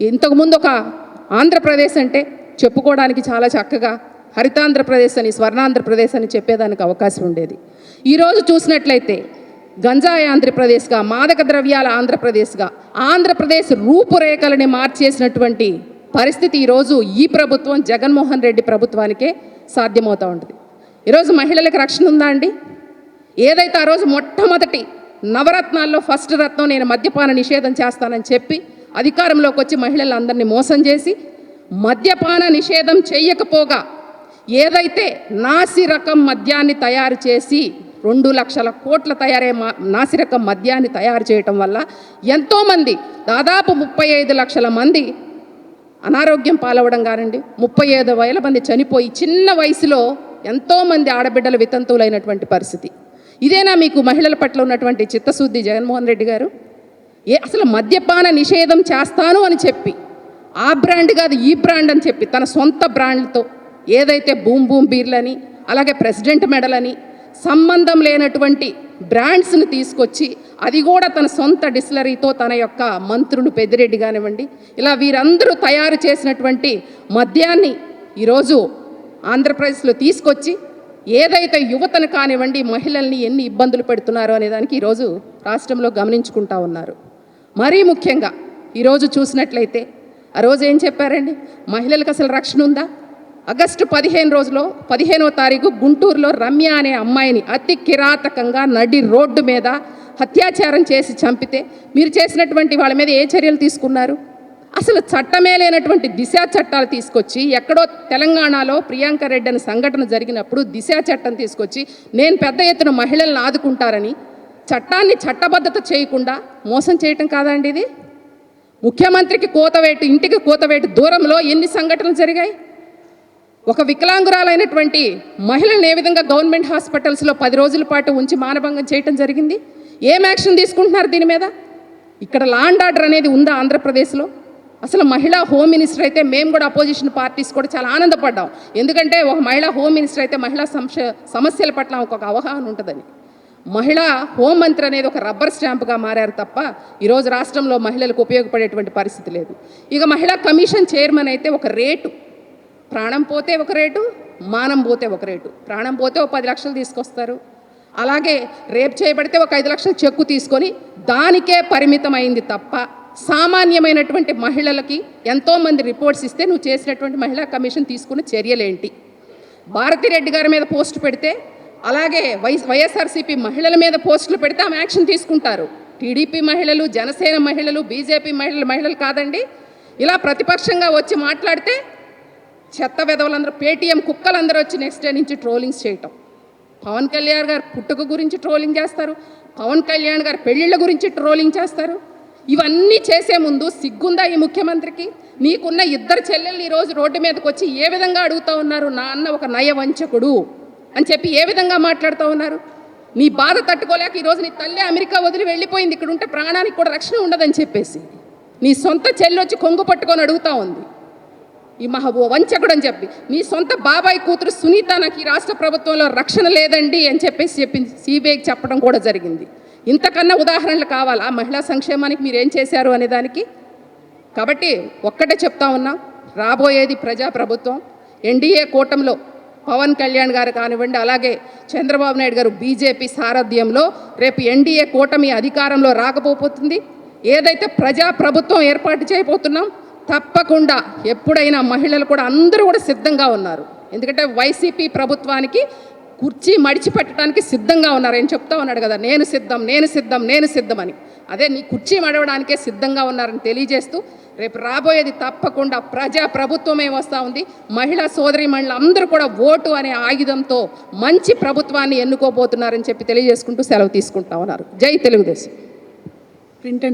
ఇంతకుముందు ఒక ఆంధ్రప్రదేశ్ అంటే చెప్పుకోవడానికి చాలా చక్కగా హరితాంధ్రప్రదేశ్ అని స్వర్ణాంధ్రప్రదేశ్ అని చెప్పేదానికి అవకాశం ఉండేది. ఈరోజు చూసినట్లయితే గంజాయి ఆంధ్రప్రదేశ్గా మాదక ద్రవ్యాల ఆంధ్రప్రదేశ్గా ఆంధ్రప్రదేశ్ రూపురేఖలని మార్చేసినటువంటి పరిస్థితి ఈరోజు ఈ ప్రభుత్వం జగన్మోహన్ రెడ్డి ప్రభుత్వానికే సాధ్యమవుతూ ఉంటుంది. ఈరోజు మహిళలకు రక్షణ ఉందా అండి? ఏదైతే ఆ రోజు మొట్టమొదటి నవరత్నాల్లో ఫస్ట్ రత్నం నేను మద్యపాన నిషేధం చేస్తానని చెప్పి అధికారంలోకి వచ్చి మహిళలందరినీ మోసం చేసి మద్యపాన నిషేధం చెయ్యకపోగా ఏదైతే నాసి రకం మద్యాన్ని తయారు చేసి రెండు లక్షల కోట్ల తయారయ్యే మా నాసిరకం మద్యాన్ని తయారు చేయటం వల్ల ఎంతోమంది దాదాపు ముప్పై ఐదు లక్షల మంది అనారోగ్యం పాలవడం కానండి. ముప్పై ఐదు వేల మంది చనిపోయి చిన్న వయసులో ఎంతోమంది ఆడబిడ్డలు వితంతువులైనటువంటి పరిస్థితి. ఇదేనా మీకు మహిళల పట్ల ఉన్నటువంటి చిత్తశుద్ధి జగన్మోహన్ రెడ్డి గారు? ఏ అసలు మద్యపాన నిషేధం చేస్తాను అని చెప్పి ఆ బ్రాండ్ కాదు ఈ బ్రాండ్ అని చెప్పి తన సొంత బ్రాండ్తో ఏదైతే బూమ్ బూమ్ బీర్లని అలాగే ప్రెసిడెంట్ మెడలని సంబంధం లేనటువంటి బ్రాండ్స్ని తీసుకొచ్చి అది కూడా తన సొంత డిస్లరీతో తన యొక్క మంత్రులు పెద్దిరెడ్డి కానివ్వండి ఇలా వీరందరూ తయారు చేసినటువంటి మద్యాన్ని ఈరోజు ఆంధ్రప్రదేశ్లో తీసుకొచ్చి ఏదైతే యువతను కానివ్వండి మహిళల్ని ఎన్ని ఇబ్బందులు పెడుతున్నారో అనేదానికి ఈరోజు రాష్ట్రంలో గమనించుకుంటా ఉన్నారు. మరీ ముఖ్యంగా ఈరోజు చూసినట్లయితే ఆ రోజు ఏం చెప్పారండి? మహిళలకు అసలు రక్షణ ఉందా? ఆగస్టు పదిహేను రోజులో పదిహేనో తారీఖు గుంటూరులో రమ్య అనే అమ్మాయిని అతి కిరాతకంగా నడి రోడ్డు మీద అత్యాచారం చేసి చంపితే మీరు చేసినటువంటి వాళ్ళ మీద ఏ చర్యలు తీసుకున్నారు? అసలు చట్టమే లేనటువంటి దిశ చట్టాలు తీసుకొచ్చి ఎక్కడో తెలంగాణలో ప్రియాంక రెడ్డి అనే సంఘటన జరిగినప్పుడు దిశ చట్టం తీసుకొచ్చి నేను పెద్ద ఎత్తున మహిళలను ఆదుకుంటారని చట్టాన్ని చట్టబద్ధత చేయకుండా మోసం చేయటం కాదండి ఇది. ముఖ్యమంత్రికి కోతవేటు ఇంటికి కోతవేటు దూరంలో ఎన్ని సంఘటనలు జరిగాయి? ఒక వికలాంగురాలైనటువంటి మహిళలను ఏ విధంగా గవర్నమెంట్ హాస్పిటల్స్లో పది రోజుల పాటు ఉంచి మానభంగం చేయటం జరిగింది? ఏం యాక్షన్ తీసుకుంటున్నారు దీని మీద? ఇక్కడ లాండ్ ఆర్డర్ అనేది ఉందా ఆంధ్రప్రదేశ్లో? అసలు మహిళా హోమ్ మినిస్టర్ అయితే మేము కూడా అపోజిషన్ పార్టీస్ కూడా చాలా ఆనందపడ్డాం. ఎందుకంటే ఒక మహిళా హోమ్ మినిస్టర్ అయితే మహిళా సమస్య సమస్యల పట్ల ఒక అవగాహన ఉంటుందని. మహిళా హోం మంత్రి అనేది ఒక రబ్బర్ స్టాంప్గా మారారు తప్ప ఈరోజు రాష్ట్రంలో మహిళలకు ఉపయోగపడేటువంటి పరిస్థితి లేదు. ఇక మహిళా కమిషన్ చైర్మన్ అయితే ఒక రేటు. ప్రాణం పోతే ఒక రేటు మానం పోతే ఒక రేటు. ప్రాణం పోతే ఒక పది లక్షలు తీసుకొస్తారు. అలాగే రేప్ చేయబడితే ఒక ఐదు లక్షలు చెక్కు తీసుకొని దానికే పరిమితమైంది తప్ప సామాన్యమైనటువంటి మహిళలకి ఎంతోమంది రిపోర్ట్స్ ఇస్తే నువ్వు చేసినటువంటి మహిళా కమిషన్ తీసుకున్న చర్యలేంటి? భారతిరెడ్డి గారి మీద పోస్ట్ పెడితే అలాగే వై వైఎస్ఆర్సీపీ మహిళల మీద పోస్టులు పెడితే ఆమె యాక్షన్ తీసుకుంటారు. టీడీపీ మహిళలు జనసేన మహిళలు బీజేపీ మహిళలు మహిళలు కాదండి. ఇలా ప్రతిపక్షంగా వచ్చి మాట్లాడితే చెత్త విధవలందరూ పేటీఎం కుక్కలందరూ వచ్చి నెక్స్ట్ డే నుంచి ట్రోలింగ్స్ చేయటం. పవన్ కళ్యాణ్ గారు పుట్టుక గురించి ట్రోలింగ్ చేస్తారు. పవన్ కళ్యాణ్ గారు పెళ్ళిళ్ళ గురించి ట్రోలింగ్ చేస్తారు. ఇవన్నీ చేసే ముందు సిగ్గుందా ఈ ముఖ్యమంత్రికి? నీకున్న ఇద్దరు చెల్లెళ్ళు ఈరోజు రోడ్డు మీదకి వచ్చి ఏ విధంగా అడుగుతూ ఉన్నారు నా అన్న ఒక నయవంచకుడు? అని చెప్పి ఏ విధంగా మాట్లాడుతూ ఉన్నారు? నీ బాధ తట్టుకోలేక ఈరోజు నీ తల్లి అమెరికా వదిలి వెళ్ళిపోయింది. ఇక్కడ ఉంటే ప్రాణానికి కూడా రక్షణ ఉండదని చెప్పేసి నీ సొంత చెల్లి వచ్చి కొంగు పట్టుకొని అడుగుతూ ఉంది. ఈ మహా వంచకుడు అని చెప్పి నీ సొంత బాబాయ్ కూతురు సునీత నాకు ఈ రాష్ట్ర ప్రభుత్వంలో రక్షణ లేదండి అని చెప్పేసి చెప్పింది. సిబిఐకి చెప్పడం కూడా జరిగింది. ఇంతకన్నా ఉదాహరణలు కావాలా? మహిళా సంక్షేమానికి మీరు ఏం చేశారు అనే దానికి? కాబట్టి ఒక్కటే చెప్తా ఉన్నాం రాబోయేది ప్రజాప్రభుత్వం. ఎన్డీఏ కూటమిలో పవన్ కళ్యాణ్ గారు కానివ్వండి అలాగే చంద్రబాబు నాయుడు గారు బీజేపీ సారథ్యంలో రేపు ఎన్డీఏ కూటమి అధికారంలో రాకపోతుంది. ఏదైతే ప్రజా ప్రభుత్వం ఏర్పాటు చేయబోతున్నాం తప్పకుండా ఎప్పుడైనా మహిళలు కూడా అందరూ కూడా సిద్ధంగా ఉన్నారు. ఎందుకంటే వైసీపీ ప్రభుత్వానికి కుర్చీ మడిచి పెట్టడానికి సిద్ధంగా ఉన్నారు. ఏం చెప్తా ఉన్నాడు కదా నేను సిద్ధం నేను సిద్ధం నేను సిద్ధం అని. అదే నీ కుర్చీ మడవడానికే సిద్ధంగా ఉన్నారని తెలియజేస్తూ రేపు రాబోయేది తప్పకుండా ప్రజా ప్రభుత్వమే వస్తూ ఉంది. మహిళా సోదరి అందరూ కూడా ఓటు అనే ఆయుధంతో మంచి ప్రభుత్వాన్ని ఎన్నుకోబోతున్నారని చెప్పి తెలియజేసుకుంటూ సెలవు తీసుకుంటా ఉన్నారు. జై తెలుగుదేశం. ప్రింట్